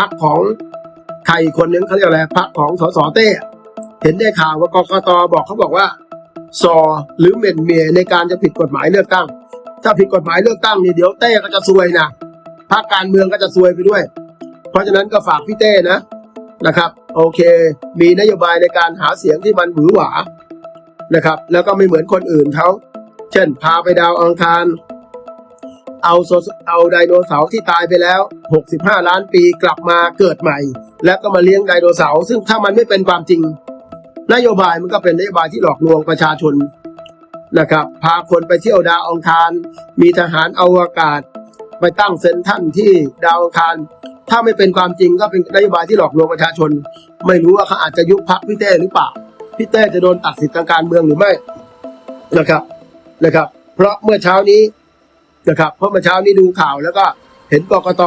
พักของใครอีกคนนึงเขาเรียกอะไรพักของสสเต้เห็นได้ข่าวว่ากกตบอกเขาบอกว่าซอหรือเหม็นเมียในการจะผิดกฎหมายเลือกตั้ง ถ้าผิดกฎหมายเลือกตั้งนี่เดี๋ยวเต้ก็จะซวยนะพรรคการเมืองก็จะซวยไปด้วย เพราะฉะนั้นก็ฝากพี่เต้นะนะครับ โอเค มีนโยบายในการหาเสียงที่มันหวือหวานะครับ แล้วก็ไม่เหมือนคนอื่นเขาเช่นพาไปดาวอังคาร เอาโซเอาไดโนเสาร์ที่ตายไปแล้ว 65 ล้านปีกลับมาเกิดใหม่ แล้วก็มาเลี้ยงไดโนเสาร์ซึ่งถ้ามันไม่เป็นความจริง นโยบายมันก็เป็นนโยบายที่หลอกลวงประชาชนนะครับ พาคนไปเที่ยวดาวอังคาร มีทหารอวกาศ ไปตั้งเซ็นทรัลที่ดาวอังคาร ถ้าไม่เป็นความจริงก็เป็นนโยบายที่หลอกลวงประชาชน ไม่รู้ว่าเขาอาจจะยุบพักพี่เต้หรือเปล่าพี่เต้จะโดนตัดสิทธิ์ทางการเมืองหรือไม่นะครับนะครับ เพราะเมื่อเช้านี้ นะครับ เพราะเมื่อเช้านี้ดูข่าวแล้วก็เห็นกกต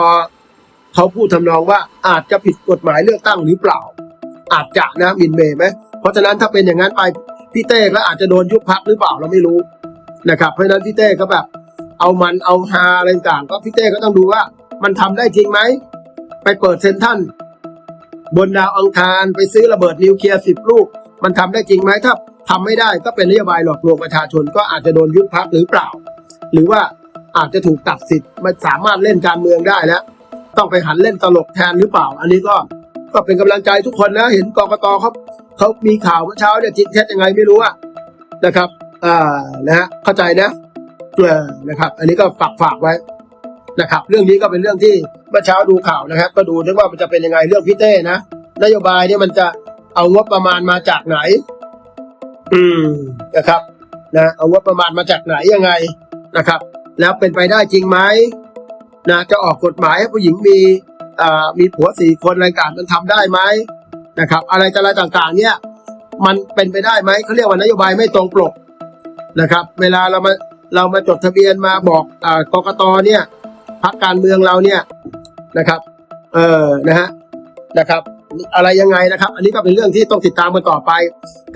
เขาพูดทำนองว่าอาจจะผิดกฎหมายเลือกตั้งหรือเปล่า อาจจะนะมินเมย์ไหมเพราะฉะนั้นถ้าเป็นอย่างนั้นไปพี่เต้ก็อาจจะโดนยุบพักหรือเปล่าเราไม่รู้นะครับ เพราะฉะนั้นพี่เต้ก็แบบ เอามันเอาฮาอะไรต่างก็พี่เต้ก็ต้องดูว่า มันทำได้จริงไหมไปเปิดเซนทรัลบนดาวอังคารไปซื้อระเบิดนิวเคลียร์สิบลูก มันทำได้จริงไหมถ้าทำไม่ได้ก็เป็นนโยบายหลอกลวงประชาชนก็อาจจะโดนยุบพักหรือเปล่า หรือว่า อาจจะถูกตัดสิทธิ์ไม่สามารถเล่นการเมืองได้แล้ว ต้องไปหันเล่นตลกแทนหรือเปล่า อันนี้ก็ก็เป็นกำลังใจทุกคนนะ เห็นกกตเขาเขามีข่าวเมื่อเช้าเนี่ยจริงเท็จยังไงไม่รู้อะนะครับอ่านะฮะเข้าใจนะเออนะครับ อันนี้ก็ฝากฝากไว้นะครับ เรื่องนี้ก็เป็นเรื่องที่เมื่อเช้าดูข่าวนะครับ ก็ดูนึกว่ามันจะเป็นยังไงเรื่องพี่เต้นะนโยบายเนี่ยมันจะเอางบประมาณมาจากไหน อืมนะครับ นะ เอางบประมาณมาจากไหนยังไงนะครับ แล้วเป็นไปได้จริงไหมนะจะออกกฎหมายให้ผู้หญิงมีมีผัวสี่คนอะไรต่างมันทำได้ไหมนะครับ อะไรอะไรต่างๆ เนี่ยมันเป็นไปได้ไหมเขาเรียกว่านโยบายไม่ตรงปกนะครับ เวลาเรามาเรามาจดทะเบียนมาบอกอ่ากกตเนี่ยพักการเมืองเราเนี่ยนะครับ เออนะฮะนะครับ อะไรยังไงนะครับ อันนี้ก็เป็นเรื่องที่ต้องติดตามกันต่อไป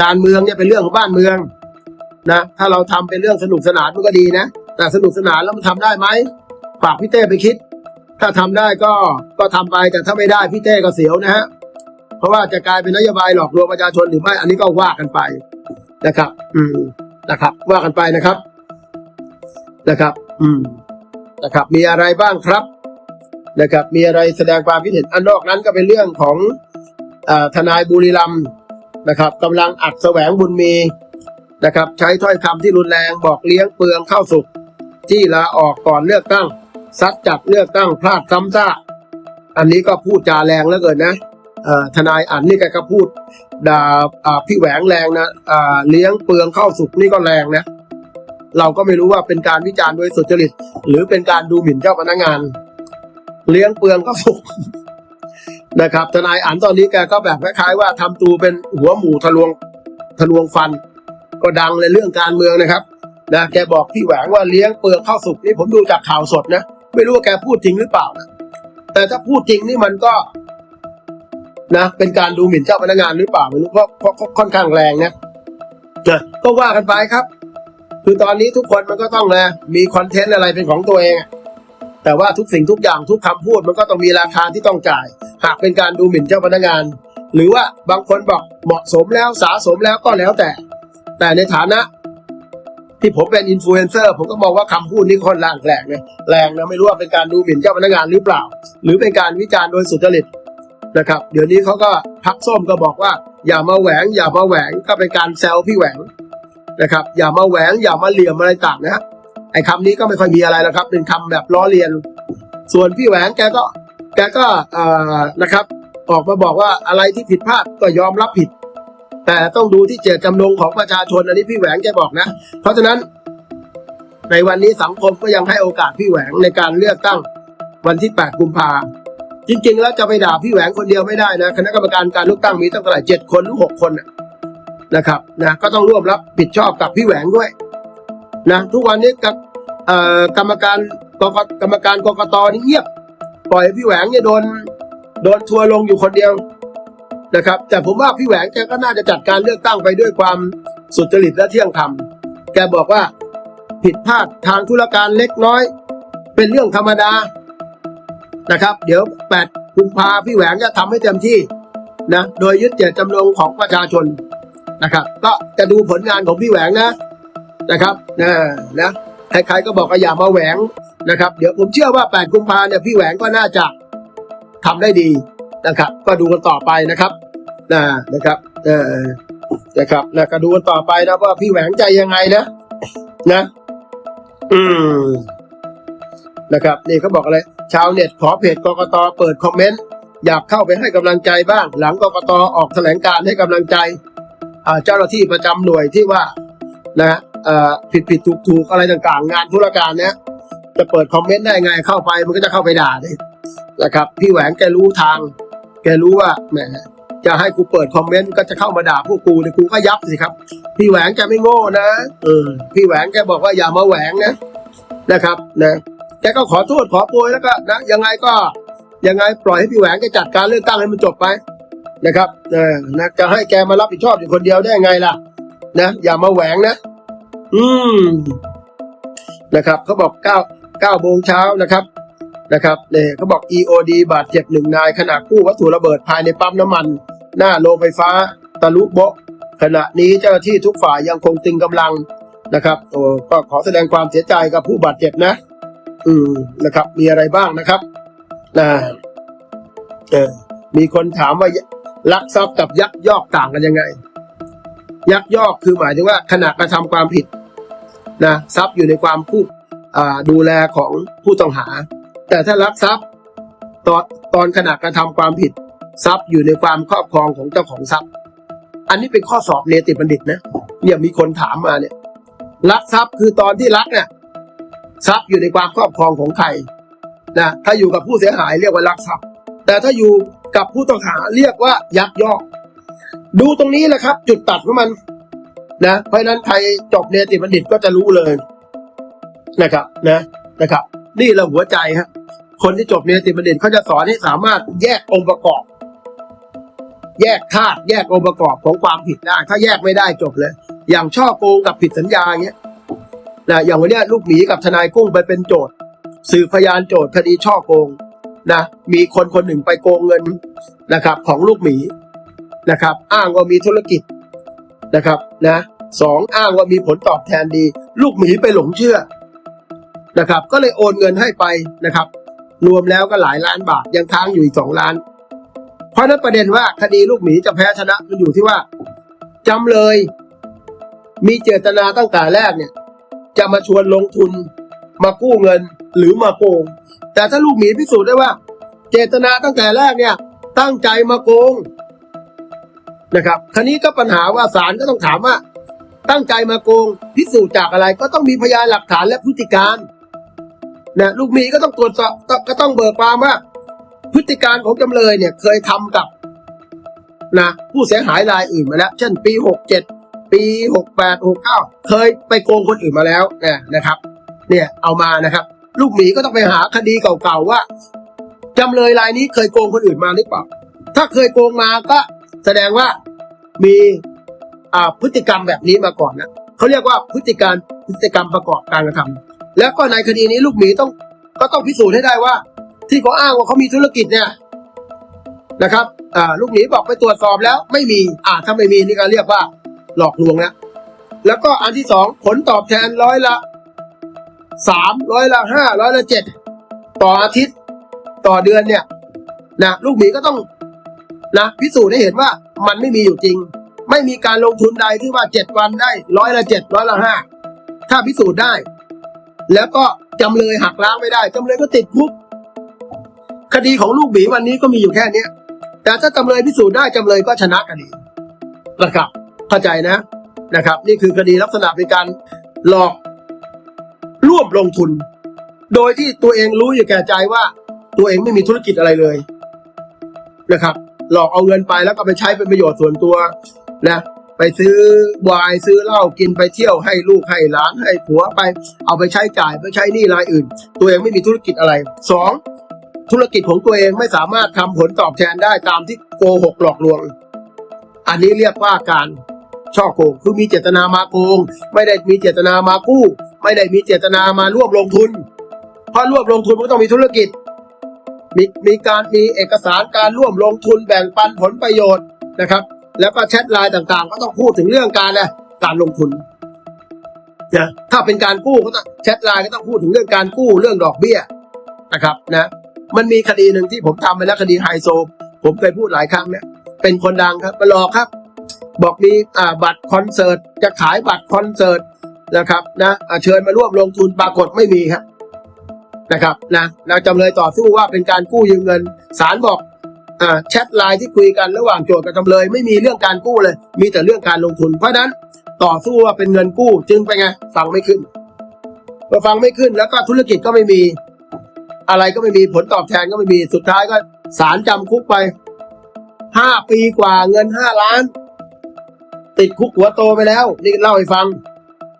การเมืองเนี่ยเป็นเรื่องของบ้านเมืองนะถ้าเราทำเป็นเรื่องสนุกสนานมันก็ดีนะ แต่สนุกสนานแล้วมันทำได้ไหมฝากพี่เต้ไปคิด ถ้าทำได้ก็ก็ทำไปแต่ถ้าไม่ได้พี่เต้ก็เสียวนะฮะเพราะว่าจะกลายเป็นนโยบายหลอกลวงประชาชนหรือไม่อันนี้ก็ว่ากันไปนะครับ อืมนะครับ ว่ากันไปนะครับนะครับ อืมนะครับ มีอะไรบ้างครับนะครับ มีอะไรแสดงความคิดเห็นอันนอกนั้นก็เป็นเรื่องของอทนายบุรีรัมนะครับกำลังอัดแสวงบุญมีนะครับ ใช้ถ้อยคำที่รุนแรงบอกเลี้ยงเปลืองเข้าสุก ที่ลาออกก่อนเลือกตั้งซัดจัดเลือกตั้งพลาดซ้ำซากอันนี้ก็พูดจาแรงเหลือเกินนะทนายอันนี่แกก็พูดด่าอ่าพี่แหวงแรงนะเลี้ยงเปลืองเข้าสุกนี่ก็แรงนะ เราก็ไม่รู้ว่าเป็นการวิจารณ์โดยสุจริต หรือเป็นการดูหมิ่นเจ้าพนักงาน เลี้ยงเปลืองก็สุกนะครับ ทนายอันตอนนี้แกก็แบบคล้ายๆว่าทำตูเป็นหัวหมูทะลวงทะลวงฟัน ก็ดังในเรื่องการเมืองนะครับ นะแกบอกพี่แหวงว่าเลี้ยงเปลืองข้าวสุกนี่ผมดูจากข่าวสดนะไม่รู้ว่าแกพูดจริงหรือเปล่านะแต่ถ้าพูดจริงนี่มันก็ นะ เป็นการดูหมิ่นเจ้าพนักงานหรือเปล่าไม่รู้เพราะเพราะเพราะค่อนข้างแรงนะนะก็ว่ากันไปครับ คือตอนนี้ทุกคนมันก็ต้องนะมีคอนเทนต์อะไรเป็นของตัวเองอะแต่ว่าทุกสิ่งทุกอย่างทุกคำพูดมันก็ต้องมีราคาที่ต้องจ่าย หากเป็นการดูหมิ่นเจ้าพนักงาน หรือว่าบางคนบอกเหมาะสมแล้วสาสมแล้วก็แล้วแต่ แต่ในฐานะ ที่ผมเป็นอินฟลูเอนเซอร์ผมก็มองว่าคำพูดนี้ค่อนข้างแรงนะแรงนะไม่รู้ว่าเป็นการดูหมิ่นเจ้าพนักงานหรือเปล่า หรือเป็นการวิจารณ์โดยสุจริตนะครับ เดี๋ยวนี้เขาก็พักส้มก็บอกว่า อย่ามาแหวง อย่ามาแหวงก็เป็นการแซวพี่แหวงนะครับ อย่ามาแหวง อย่ามาเหลี่ยมอะไรต่างนะฮะไอ้คำนี้ก็ไม่ค่อยมีอะไรแล้วครับ เป็นคำแบบล้อเลียน ส่วนพี่แหวงแกก็แกก็นะครับ ออกมาบอกว่าอะไรที่ผิดพลาดก็ยอมรับผิด แต่ต้องดูที่เจตจำนงของประชาชนอันนี้พี่แหวงแกบอกนะ เพราะฉะนั้น ในวันนี้สังคมก็ยังให้โอกาสพี่แหวงในการเลือกตั้งวันที่ 8 กุมภาจริงๆ แล้วจะไปด่าพี่แหวงคนเดียวไม่ได้นะ คณะกรรมการการเลือกตั้งมีตั้งเท่เจ็ดคนหรือหกคนนะครับนะก็ต้องร่วมรับผิดชอบกับพี่แหวงด้วยนะทุกวันนี้กับกรรมการกกกรรมการกกตนี่เงียบ ปล่อยพี่แหวงเนี่ยโดนโดนทัวร์ลงอยู่คนเดียว นะครับ แต่ผมว่าพี่แหวงแกก็น่าจะจัดการเลือกตั้งไปด้วยความสุจริตและเที่ยงธรรม แกบอกว่าผิดพลาดทางธุรการเล็กน้อย เป็นเรื่องธรรมดานะครับ เดี๋ยว8กุมภาพี่แหวงจะทำให้เต็มที่นะโดยยึดเจตจำนงของประชาชนนะครับ ก็จะดูผลงานของพี่แหวงนะนะครับนะนะใครๆก็บอกว่าอย่ามาแหวงนะครับ เดี๋ยวผมเชื่อว่า 8 กุมภาเนี่ยพี่แหวงก็น่าจะทำได้ดีนะครับ ก็ดูกันต่อไปนะครับ นะนะครับ เออนะครับนะก็ดูกันต่อไปนะว่าพี่แหวงใจยังไงนะ นะ อืมนะครับนี่เขาบอกอะไร ชาวเน็ตขอเพจกกตเปิดคอมเมนต์อยากเข้าไปให้กำลังใจบ้าง หลังกกตออกแถลงการให้กำลังใจเจ้าหน้าที่ประจำหน่วยที่ว่า นะผิดผิดถูกถูกอะไรต่างๆ งานธุรการเนี้ยจะเปิดคอมเมนต์ได้ไงเข้าไปมันก็จะเข้าไปด่าเลยนะครับ พี่แหวงแกรู้ทาง แกรู้ว่าแหม จะให้กูเปิดคอมเมนต์ก็จะเข้ามาด่าพวกกูเนี่ยกูก็ยับสิครับ พี่แหวงแกไม่โง่นะเออพี่แหวงแกบอกว่าอย่ามาแหวงนะนะครับนะแกก็ขอโทษขอโพยแล้วก็นะยังไงก็ยังไงปล่อยให้พี่แหวงแกจัดการเลือกตั้งให้มันจบไปนะครับเออนะจะให้แกมารับผิดชอบอยู่คนเดียวได้ไงล่ะ นะอย่ามาแหวงนะ อืมนะครับเขาบอกเก้าเก้าโมงเช้านะครับนะครับเนี่ยเขาบอก EOD บาดเจ็บหนึ่งนายขณะกู้วัตถุระเบิดภายในปั๊มน้ำมัน หน้าโรงไฟฟ้าตะลุโบะขณะนี้เจ้าหน้าที่ทุกฝ่ายยังคงตึงกำลังนะครับโอ้ก็ขอแสดงความเสียใจกับผู้บาดเจ็บนะ อืมนะครับ มีอะไรบ้างนะครับนะเออมีคนถามว่าลักทรัพย์กับยักยอกต่างกันยังไง ยักยอกคือหมายถึงว่าขณะกระทำความผิดนะทรัพย์อยู่ในความผู้ดูแลของผู้ต้องหา แต่ถ้าลักทรัพย์ตอนตอนขณะกระทำความผิด ทรัพย์อยู่ในความครอบครองของเจ้าของทรัพย์ อันนี้เป็นข้อสอบเนติบัณฑิตนะเนี่ยมีคนถามมาเนี่ยลักทรัพย์คือตอนที่ลักเนี่ยทรัพย์อยู่ในความครอบครองของใครนะถ้าอยู่กับผู้เสียหายเรียกว่าลักทรัพย์ แต่ถ้าอยู่กับผู้ต้องหาเรียกว่ายักยอก ดูตรงนี้แหละครับ จุดตัดของมันนะเพราะนั้นใครจบเนติบัณฑิตก็จะรู้เลยนะครับนะนะครับ นี่แหละหัวใจฮะคนที่จบเนติบัณฑิตเขาจะสอนให้สามารถแยกองค์ประกอบ แยกธาตุแยกองค์ประกอบของความผิดได้ ถ้าแยกไม่ได้จบเลย อย่างช่อโกงกับผิดสัญญาอย่างเงี้ยนะอย่างวันนี้ลูกหมีกับทนายกุ้งไปเป็นโจทย์สืบพยานโจทย์คดีช่อโกงนะมีคนคนหนึ่งไปโกงเงินนะครับของลูกหมีนะครับ อ้างว่ามีธุรกิจนะครับนะสองอ้างว่ามีผลตอบแทนดี ลูกหมีไปหลงเชื่อนะครับ ก็เลยโอนเงินให้ไปนะครับ รวมแล้วก็หลายล้านบาทยังค้างอยู่อีกสองล้าน ราะนั้นประเด็นว่าคดีลูกหมีจะแพ้ชนะมันอยู่ที่ว่าจำเลย มีเจตนาตั้งแต่แรกเนี่ย จะมาชวนลงทุน มากู้เงินหรือมาโกง แต่ถ้าลูกหมีพิสูจน์ได้ว่า เจตนาตั้งแต่แรกเนี่ย ตั้งใจมาโกงนะครับคราวนี้ก็ปัญหาว่าศาลก็ต้องถามว่า ตั้งใจมาโกงพิสูจน์จากอะไรก็ต้องมีพยานหลักฐานและพฤติการนะลูกหมีก็ต้องตรวจสอบก็ต้องเบิกความว่า พฤติการของจำเลยเนี่ยเคยทำกับนะผู้เสียหายรายอื่นมาแล้ว เช่น ปีหกเจ็ดปีหกแปดหกเก้าเคยไปโกงคนอื่นมาแล้วนะนะครับ เนี่ยเอามานะครับ ลูกหมีก็ต้องไปหาคดีเก่าๆว่าจำเลยรายนี้เคยโกงคนอื่นมาหรือเปล่า ถ้าเคยโกงมาก็แสดงว่ามีอ่าพฤติกรรมแบบนี้มาก่อนนะเขาเรียกว่าพฤติการพฤติกรรมประกอบการกระทำแล้วก็ในคดีนี้ลูกหมีต้องก็ต้องพิสูจน์ให้ได้ว่า ที่เขาอ้างว่าเขามีธุรกิจเนี่ยนะครับลูกหมีบอกไปตรวจสอบแล้วไม่มีอ่าถ้าไม่มีนี่ก็เรียกว่าหลอกลวงแล้วแล้วก็อันที่สองผลตอบแทนร้อยละสามร้อยละห้าร้อยละเจ็ดต่ออาทิตย์ต่อเดือนเนี่ยนะลูกหมีก็ต้องนะพิสูจน์ให้เห็นว่ามันไม่มีอยู่จริง ไม่มีการลงทุนใดที่ว่าเจ็ดวันได้ร้อยละเจ็ดร้อยละห้าถ้าพิสูจน์ได้ แล้วก็จำเลยหักล้างไม่ได้จำเลยก็ติดคุก คดีของลูกหมีวันนี้ก็มีอยู่แค่เนี้ยแต่ถ้าจำเลยพิสูจน์ได้จำเลยก็ชนะคดีนะครับเข้าใจนะนะครับ นี่คือคดีลักษณะเป็นการหลอกร่วมลงทุน โดยที่ตัวเองรู้อยู่แก่ใจว่า ตัวเองไม่มีธุรกิจอะไรเลยนะครับ หลอกเอาเงินไปแล้วก็ไปใช้เป็นประโยชน์ส่วนตัวนะไปซื้อวายซื้อเหล้ากินไปเที่ยวให้ลูกให้หลานให้ผัวไป เอาไปใช้จ่ายไปใช้หนี้รายอื่น ตัวเองไม่มีธุรกิจอะไรสอง ธุรกิจของตัวเองไม่สามารถทำผลตอบแทนได้ตามที่โกหกหลอกลวง อันนี้เรียกว่าการช่อโกงคือมีเจตนามาโกง ไม่ได้มีเจตนามากู้ ไม่ได้มีเจตนามาร่วมลงทุน เพราะร่วมลงทุนมันก็ต้องมีธุรกิจ มีมีการมีเอกสารการร่วมลงทุนแบ่งปันผลประโยชน์นะครับ แล้วก็แชทไลน์ต่างๆ ก็ต้องพูดถึงเรื่องการนะการลงทุนนะถ้าเป็นการกู้ก็ต้องแชทไลน์ก็ต้องพูดถึงเรื่องการกู้เรื่องดอกเบี้ยนะครับนะ มันมีคดีหนึ่งที่ผมทำไปแล้วคดีไฮโซ ผมเคยพูดหลายครั้งเนี่ยเป็นคนดังครับมาหลอกครับ บอกมีอ่าบัตรคอนเสิร์ตจะขายบัตรคอนเสิร์ตนะครับนะเชิญมาร่วมลงทุนปรากฏไม่มีครับนะครับนะแล้วจำเลยต่อสู้ว่าเป็นการกู้ยืมเงินศาลบอกอ่าแชทไลน์ที่คุยกันระหว่างโจทก์กับจำเลย ไม่มีเรื่องการกู้เลย มีแต่เรื่องการลงทุน เพราะนั้นต่อสู้ว่าเป็นเงินกู้จึงไปไงฟังไม่ขึ้นพอฟังไม่ขึ้นแล้วก็ธุรกิจก็ไม่มี อะไรก็ไม่มีผลตอบแทนก็ไม่มีสุดท้ายก็ศาลจำคุกไปห้าปีกว่าเงินห้าล้าน ติดคุกหัวโตไปแล้ว นี่เล่าให้ฟัง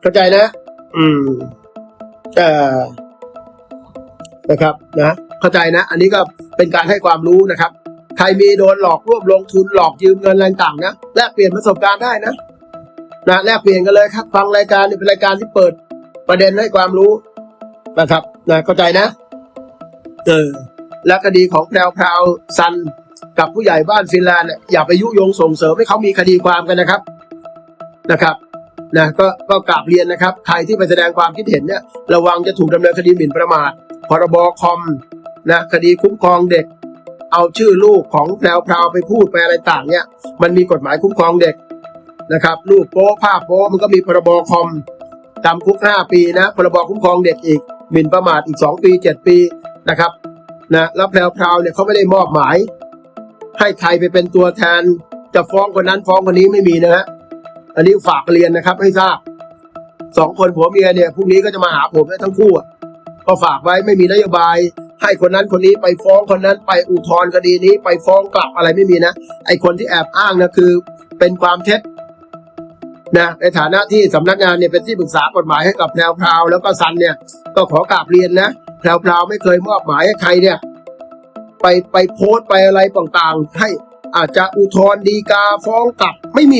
เข้าใจนะ อืมเอ่อนะครับนะเข้าใจนะ อันนี้ก็เป็นการให้ความรู้นะครับ ใครมีโดนหลอกรวมลงทุนหลอกยืมเงินอะไรต่างนะแลกเปลี่ยนประสบการณ์ได้นะนะแลกเปลี่ยนกันเลยครับ ฟังรายการนี่เป็นรายการที่เปิดประเด็นให้ความรู้นะครับนะเข้าใจนะ เออและคดีของแพรวพราวซันกับผู้ใหญ่บ้านฟินแลนด์เนี่ยอย่าไปยุยงส่งเสริมให้เขามีคดีความกันนะครับนะครับนะก็ก็กราบเรียนนะครับ ใครที่ไปแสดงความคิดเห็นเนี่ยระวังจะถูกดำเนินคดีหมิ่นประมาทพรบคอมนะคดีคุ้มครองเด็ก เอาชื่อลูกของแพรวพราวไปพูดไปอะไรต่างเนี่ย มันมีกฎหมายคุ้มครองเด็กนะครับรูปโป๊ภาพโป๊มันก็มีพรบคอมจำคุกห้าปีนะพรบคุ้มครองเด็กอีกหมิ่นประมาทอีกสองปีเจ็ดปี นะครับนะแล้วแพรวพราวเนี่ยเขาไม่ได้มอบหมาย ให้ใครไปเป็นตัวแทน จะฟ้องคนนั้นฟ้องคนนี้ไม่มีนะฮะอันนี้ฝากเรียนนะครับ ให้ทราบสองคนผัวเมียเนี่ยพรุ่งนี้ก็จะมาหาผมได้ทั้งคู่ก็ฝากไว้ไม่มีนโยบาย ให้คนนั้นคนนี้ไปฟ้องคนนั้นไปอุทธรณ์คดีนี้ ไปฟ้องกลับอะไรไม่มีนะไอคนที่แอบอ้างนะคือ เป็นความเท็จนะในฐานะที่สำนักงานเนี่ยเป็นที่ปรึกษากฎหมายให้กับแนวพราวแล้วก็ซันเนี่ยก็ขอกราบเรียนนะ แพรวพราวไม่เคยมอบหมายให้ใครเนี่ย ไปไปโพสต์ไปอะไรต่างๆ ให้อาจจะอุทธรณ์ดีกาฟ้องกลับไม่มี